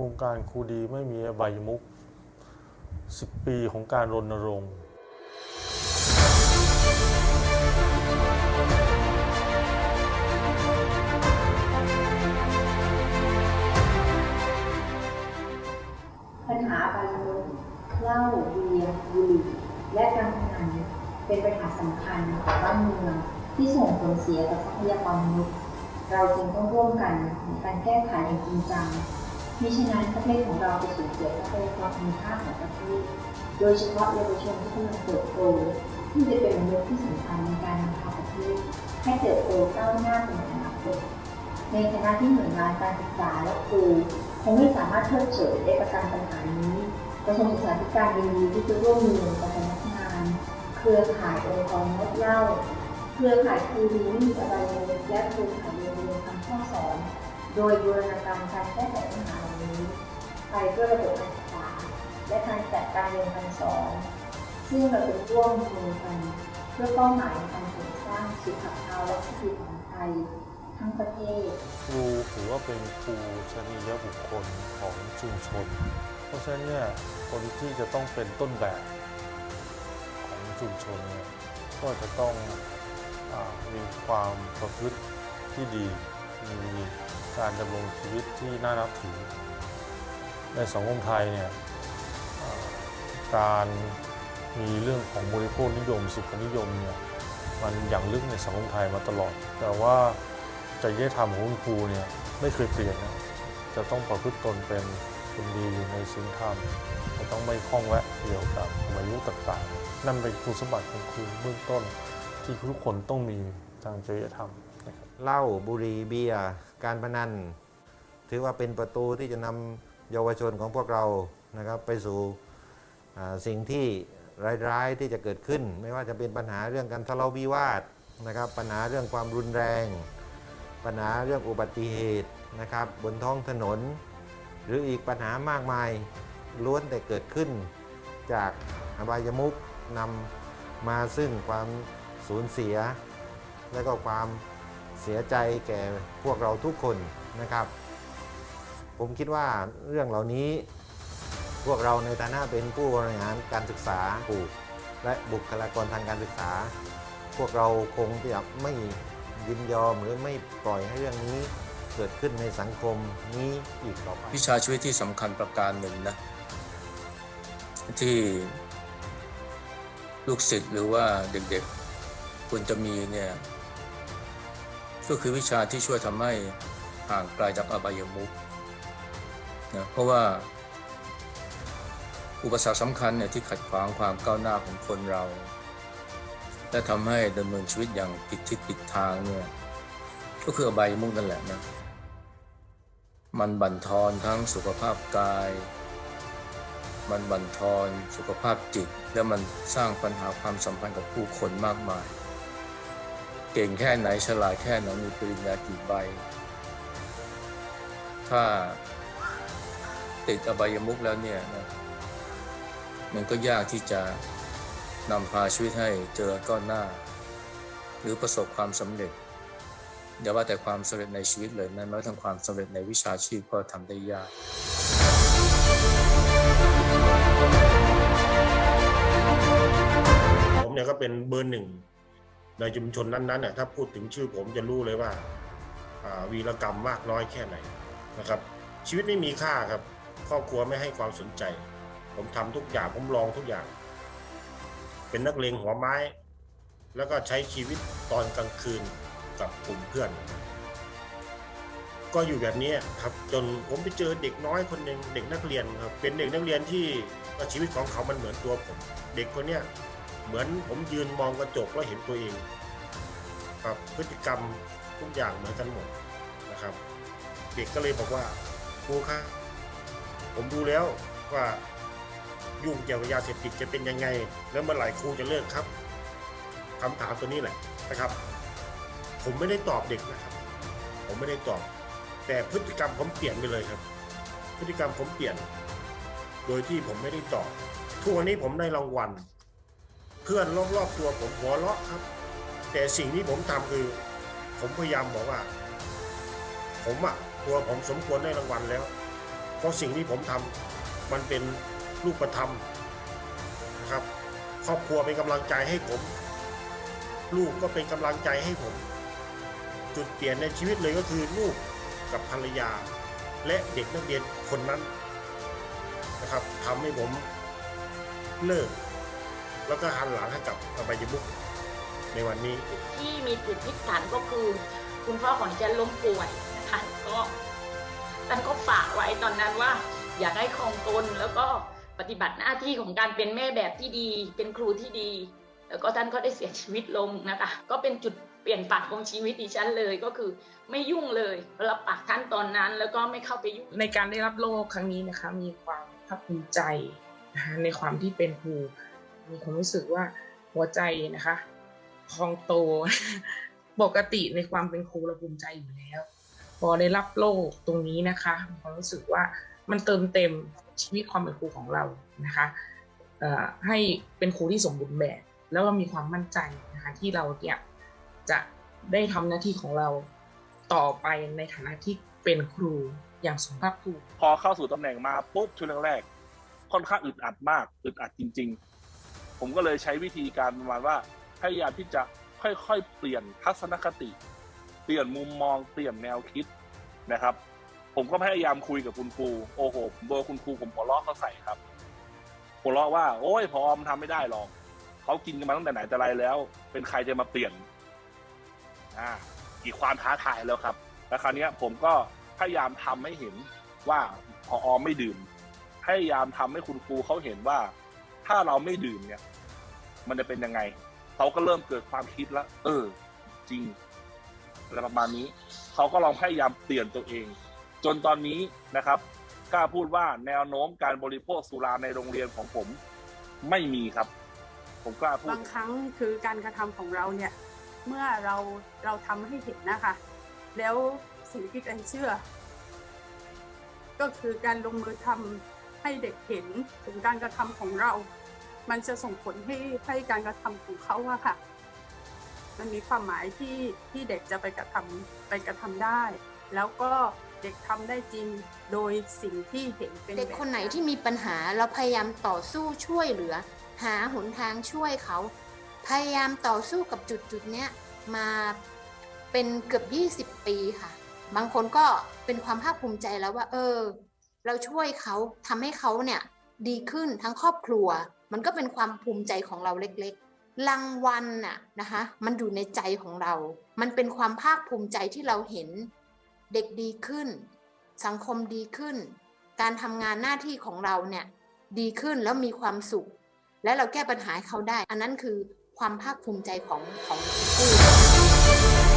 วงการครูดีไม่มีอบมุก 10 ปีของการรณรงค์ปัญหาอบามุขเหล้าเบียร์บุหรี่และการพนันเป็นปัญหาสำคัญของบ้านเมืองที่ส่งผลเสียต่อทรัพยากรมนุษย์ เราจึงต้องร่วมกันในการแก้ไขอย่างจริงจัง มิฉะนั้นประเทศของเราจะสูญเสียทรัพยากรมีค่าของประเทศ โดยเฉพาะเยาวชนที่กำลังเติบโตที่จะเป็นมนุษย์ที่สำคัญในการนำพาประเทศให้เติบโตก้าวหน้าเป็นอนาคตในฐานะที่หน่วยงานการศึกษาและครูคงไม่สามารถเพิกเฉยได้ประการปัญหานี้กระทรวงศึกษาธิการยินดีที่จะร่วมมือกับพนักงาน เครือข่ายองค์กรงดเล้าเครือข่ายครูดีไม่มีอบายมุขและเครือข่ายโรงเรียนทำข้อสอน โดยบูรณาการการแก้ไขปัญหาเหล่านี้ไปเพื่อระบบการศึกษา และการจัดการเรียนการสอนซึ่งเราจะร่วมมือกันเพื่อเป้าหมายการเสริมสร้างสุขภาพและที่ดีของไทยทั้งประเทศครูถือว่าเป็นครูชนียบุคคลของชุมชน เพราะฉะนั้นเนี่ยคนที่จะต้องเป็นต้นแบบของชุมชนเนี่ยก็จะต้องอมีความประพฤติที่ดีมี การดำรงชีวิตที่น่านับถือ ในสังคมไทยเนี่ยการมีเรื่องของบริโภคนิยม สุขนิยมเนี่ยมันอย่างลึกในสังคมไทยมาตลอด แต่ว่าจริยธรรมของคุณครูเนี่ยไม่เคยเปลี่ยนนะจะต้องประพฤติตนเป็นคนดีอยู่ในศีลธรรมจะต้องไม่คล้องแวะเกี่ยวกับอายุต่างๆ นั่นเป็นคุณสมบัติของครูเบื้องต้นที่ทุกคนต้องมีทางจริยธรรม เหล้าบุหรี่เบียร์การพนัน ถือว่าเป็นประตูที่จะนำเยาวชนของพวกเรานะครับไปสู่สิ่งที่ร้ายๆที่จะเกิดขึ้น ไม่ว่าจะเป็นปัญหาเรื่องการทะเลาะวิวาทนะครับปัญหาเรื่องความรุนแรง ปัญหาเรื่องอุบัติเหตุนะครับบนท้องถนน หรืออีกปัญหามากมายล้วนแต่เกิดขึ้น จากอบายมุขนำมาซึ่งความสูญเสีย และก็ความ เสียใจแก่พวกเราทุกคนนะครับ ผมคิดว่าเรื่องเหล่านี้ พวกเราในฐานะเป็นผู้บริหารการศึกษาผู้และบุคลากรทางการศึกษา พวกเราคงจะไม่ยินยอมหรือไม่ปล่อยให้เรื่องนี้เกิดขึ้นในสังคมนี้อีกต่อไปวิชาชีวิตที่สำคัญประการหนึ่งนะ ที่ลูกศิษย์หรือว่าเด็กๆควรจะมีเนี่ย ก็คือวิชาที่ช่วยทำให้ห่างไกลจากอบายมุขนะเพราะว่า อุปสรรคสำคัญเนี่ยที่ขัดขวางความก้าวหน้าของคนเรา และทำให้ดำเนินชีวิตอย่างผิดทิศผิดทางเนี่ยก็คืออบายมุขนั่นแหละนะมันบั่นทอนทั้งสุขภาพกาย มันบั่นทอนสุขภาพจิต และมันสร้างปัญหาความสัมพันธ์กับผู้คนมากมาย เก่งแค่ไหนฉลาดแค่ไหนมีปริญญากี่ใบ ถ้าติดอบายมุกแล้วเนี่ยนะมันก็ยากที่จะนำพาชีวิตให้เจอก้อนหน้า หรือประสบความสำเร็จอย่าว่าแต่ความสำเร็จในชีวิตเลยนะแม้ทั่งความสำเร็จในวิชาชีพก็ทำได้ยาก ผมเนี่ยก็เป็นเบอร์หนึ่ง ในชุมชนนั้นๆน่ะถ้าพูดถึงชื่อผมจะรู้เลยว่าวีรกรรมมากน้อยแค่ไหนนะครับ ชีวิตไม่มีค่าครับ ครอบครัวไม่ให้ความสนใจ ผมทำทุกอย่างผมลองทุกอย่าง เป็นนักเลงหัวไม้ แล้วก็ใช้ชีวิตตอนกลางคืนกับกลุ่มเพื่อน ก็อยู่แบบนี้ครับจนผมไปเจอเด็กน้อยคนหนึ่งเด็กนักเรียนครับเป็นเด็กนักเรียนที่ชีวิตของเขามันเหมือนตัวผม เด็กคนเนี้ย เหมือนผมยืนมองกระจกแล้วเห็นตัวเองครับพฤติกรรมทุกอย่างเหมือนกันหมดนะครับ เด็กก็เลยบอกว่าครูครับผมดูแล้วว่ายุ่งเกี่ยวกับยาเสพติดจะเป็นยังไง แล้วเมื่อไหร่ครูจะเลิกครับคำถามตัวนี้แหละนะครับ ผมไม่ได้ตอบเด็กนะครับ ผมไม่ได้ตอบ แต่พฤติกรรมผมเปลี่ยนไปเลยครับ พฤติกรรมผมเปลี่ยน โดยที่ผมไม่ได้ตอบทุกวันนี้ผมได้รางวัล เพื่อนรอบๆตัวผมหัวเราะครับ แต่สิ่งที่ผมทำคือ ผมพยายามบอกว่า ผมอะตัวผมสมควรได้รางวัลแล้ว เพราะสิ่งที่ผมทำมันเป็นรูปธรรมนะครับ ครอบครัวเป็นกำลังใจให้ผม ลูกก็เป็นกำลังใจให้ผม จุดเปลี่ยนในชีวิตเลยก็คือลูกกับภรรยา และเด็กนักเรียนคนนั้นนะครับทำให้ผมเลิก แล้วก็หันหลังให้กับอบายมุกในวันนี้ ที่มีจุดพลิกผันก็คือ คุณพ่อของดิฉันล้มป่วยนะคะก็ท่านก็ฝากไว้ตอนนั้นว่า อยากให้ครองตนแล้วก็ปฏิบัติหน้าที่ของการเป็นแม่แบบที่ดี เป็นครูที่ดี แล้วก็ท่านก็ได้เสียชีวิตลงนะคะ ก็เป็นจุดเปลี่ยนผันของชีวิตดิฉันเลยก็คือไม่ยุ่งเลยรับปากท่านตอนนั้น แล้วก็ไม่เข้าไปยุ่งในการได้รับโล่ครั้งนี้นะคะ มีความภาคภูมิใจนะคะในความที่เป็นครู มีความรู้สึกว่าหัวใจนะคะพองโต ปกติในความเป็นครูเราภูมิใจอยู่แล้ว พอได้รับโล่ตรงนี้นะคะมีความรู้สึกว่ามันเติมเต็มชีวิตความเป็นครูของเรานะคะให้เป็นครูที่สมบูรณ์แบบ แล้วก็มีความมั่นใจนะคะที่เราเนี่ยจะได้ทำหน้าที่ของเราต่อไปในฐานะที่เป็นครูอย่างสมภาคภูพอเข้าสู่ตำแหน่งมาปุ๊บช่วงแรกๆค่อนข้างอึดอัดมากอึดอัดจริง ๆ ผมก็เลยใช้วิธีการประมาณว่าพยายามที่จะค่อยๆ เปลี่ยนทัศนคติ เปลี่ยนมุมมอง เปลี่ยนแนวคิดนะครับ ผมก็พยายามคุยกับคุณครูโอ้โหผมโดนคุณครูผมหัวเราะเขาใส่ครับหัวเราะว่า โอ้ยพอมนทำไม่ได้หรอกเขากินกันมาตั้งแต่ไหนแต่ไรแล้ว เป็นใครจะมาเปลี่ยนอ่าอีกความท้าทายแล้วครับแล้วคราวนี้ผมก็พยายามทำให้เห็นว่าพออไม่ดื่ม พยายามทำให้คุณครูเขาเห็นว่า ถ้าเราไม่ดื่มเนี่ย มันจะเป็นยังไงเขาก็เริ่มเกิดความคิดแล้วเออ จริงอะไรประมาณนี้เขาก็ลองพยายามเปลี่ยนตัวเอง จนตอนนี้นะครับกล้าพูดว่าแนวโน้มการบริโภคสุราในโรงเรียนของผมไม่มีครับ ผมกล้าพูดบางครั้งคือการกระทำของเราเนี่ย เมื่อเราเราทำให้เห็นนะคะ แล้วสิ่งที่กันเชื่อ ก็คือการลงมือทำ ให้เด็กเห็นถึงการกระทำของเรา มันจะส่งผลให้ให้การกระทำของเขาอะค่ะ มันมีความหมายที่ที่เด็กจะไปกระทำไปกระทำได้ แล้วก็เด็กทำได้จริงโดยสิ่งที่เห็นเป็นเด็กคนไหนที่มีปัญหาเราพยายามต่อสู้ช่วยเหลือ หาหนทางช่วยเขา พยายามต่อสู้กับจุดจุดๆเนี้ยมาเป็นเกือบ 20 ปีค่ะ บางคนก็เป็นความภาคภูมิใจแล้วว่า เออ เราช่วยเขาทำให้เขาเนี่ยดีขึ้นทั้งครอบครัว มันก็เป็นความภูมิใจของเราเล็กๆรางวัลน่ะนะคะมันอยู่ในใจของเรา มันเป็นความภาคภูมิใจที่เราเห็นเด็กดีขึ้น สังคมดีขึ้น การทำงานหน้าที่ของเราเนี่ยดีขึ้นแล้วมีความสุข และเราแก้ปัญหาเขาได้ อันนั้นคือความภาคภูมิใจของของผู้